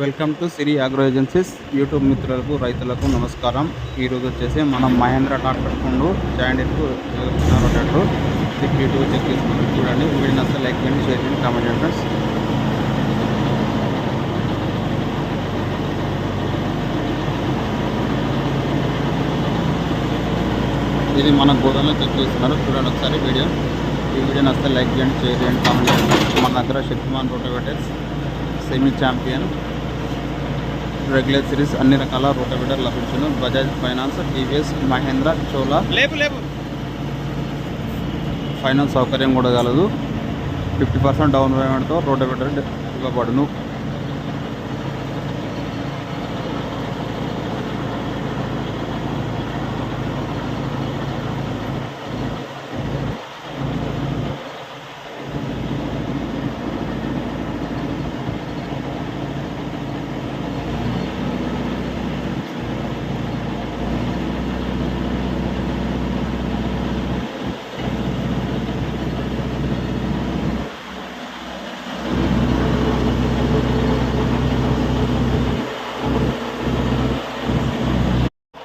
Welcome to Siri agro agencies YouTube మిత్రులకు రైతులకు నమస్కారం. ఈరోజు వచ్చేసి మనం మహేంద్ర ట్రాక్టర్ కొండు జాయింట్కు రొటేటర్ చెక్ యూట్యూబ్ చెక్ చేసుకుంటూ చూడండి. వీడియో నచ్చితే లైక్ చేయండి షేర్ చేయండి కామెంట్ చేయండి ఫ్రెండ్స్. ఇది మన గోదాంలో చెక్ చేస్తున్నారు. చూడండి ఒకసారి వీడియో. ఈ వీడియో నచ్చితే లైక్ చేయండి షేర్ చేయండి కామెంట్ చేయండి. మన దగ్గర Shaktiman rotavators semi champion regular series అన్ని రకాల రోటోవేటర్ లభించును. Bajaj finance TVS Mahindra Chola. Finance సౌకర్యం కూడా కలదు. ఫిఫ్టీ పర్సెంట్ డౌన్ పేమెంట్తో రోటోవేటర్ ఇవ్వబడును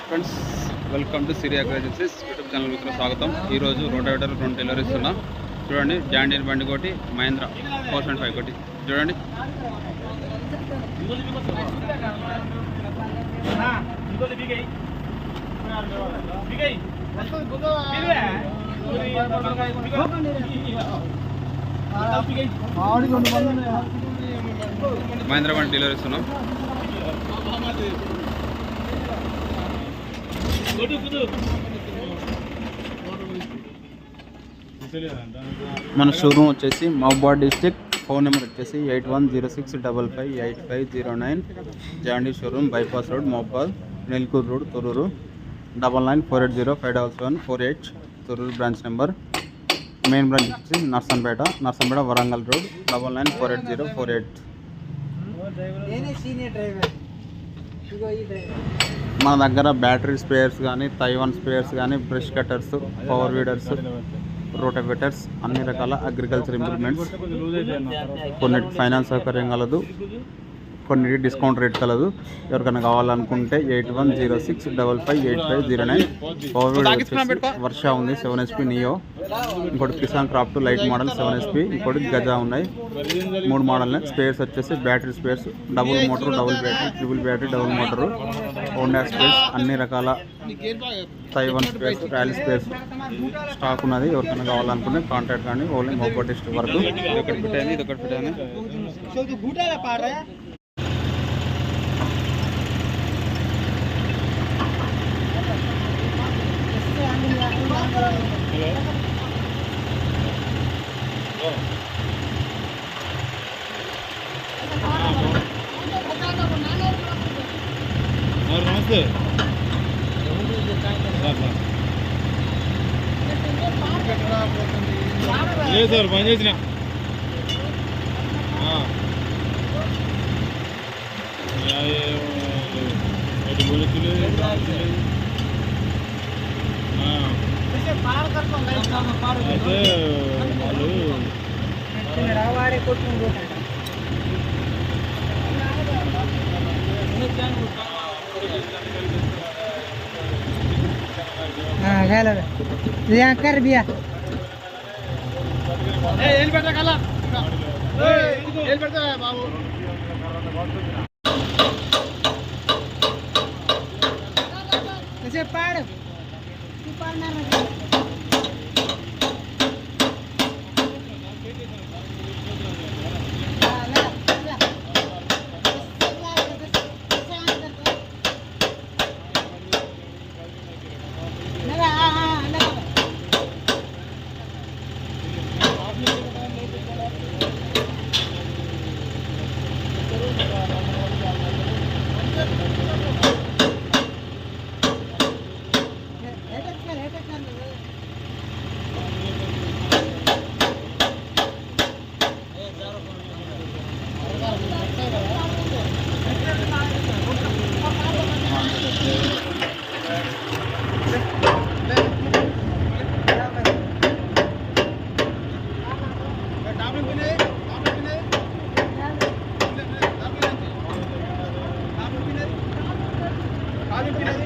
ఫ్రెండ్స్ వెల్కమ్ టు సిరియా ఏజెన్సీస్ యూట్యూబ్ ఛానల్ స్వాగతం. ఈరోజు రోటోవేటర్ రెండు డెలివరీ ఇస్తున్నా చూడండి జాండీర్ బండి కోటి మహేంద్ర ఫోర్ సెవెంటీ ఫైవ్ కోటి చూడండి. మహేంద్ర బండి డెలివరీ ఇస్తున్నాం. మన షోరూమ్ వచ్చేసి మహబాద్ డిస్టిక్ ఫోన్ నెంబర్ వచ్చేసి eight one zero six double five eight five zero nine. జాండీ showroom bypass road Mahabad Nelkuru road Thorrur double nine four eight zero five double seven four eight Thorrur branch number. Main branch వచ్చి Narsampet Narsampet Warangal road double nine four eight zero four eight. నేనే senior driver మన దగ్గర battery spares కానీ Taiwan spares కానీ brush cutters power weeders rotavators అన్ని రకాల agriculture improvements కొన్నిటికి finance సౌకర్యం కలదు కొన్నిటికి డిస్కౌంట్ రేట్ కలదు. ఎవరికైనా కావాలనుకుంటే eight one zero six double five eight five zero nine. Power Varsha ఉంది సెవెన్ ఎస్పీ నియో. ఇంకోటి Kisan craft light model seven SP ఇంకోటి గజా ఉన్నాయి. మూడు మోడల్ స్పేర్స్ వచ్చేసి battery spares. Double motor double battery triple battery double motor. Honda spares అన్ని రకాల Taiwan spares rally spares stock ఉన్నది. ఎవరికైనా కావాలనుకుంటే కాంటాక్ట్ కానీ ఓన్లీ మొబైల్ డిస్ట్రిక్ట్ వరకు. ఇది ఒకటి పెట్టాను. ఇది ఒకటి పెట్టాను చౌదు గుటాల పాడ నమస్తే లేదు సార్ పని చేసిన అయితే వాళ్ళు వాడే కొట్టుకుని ಕಲರ್ ಕರ್ ಬಿಯಾ ಕಸೆ ಪಾಡು ಪಾಡ್ನಾರ Thank you.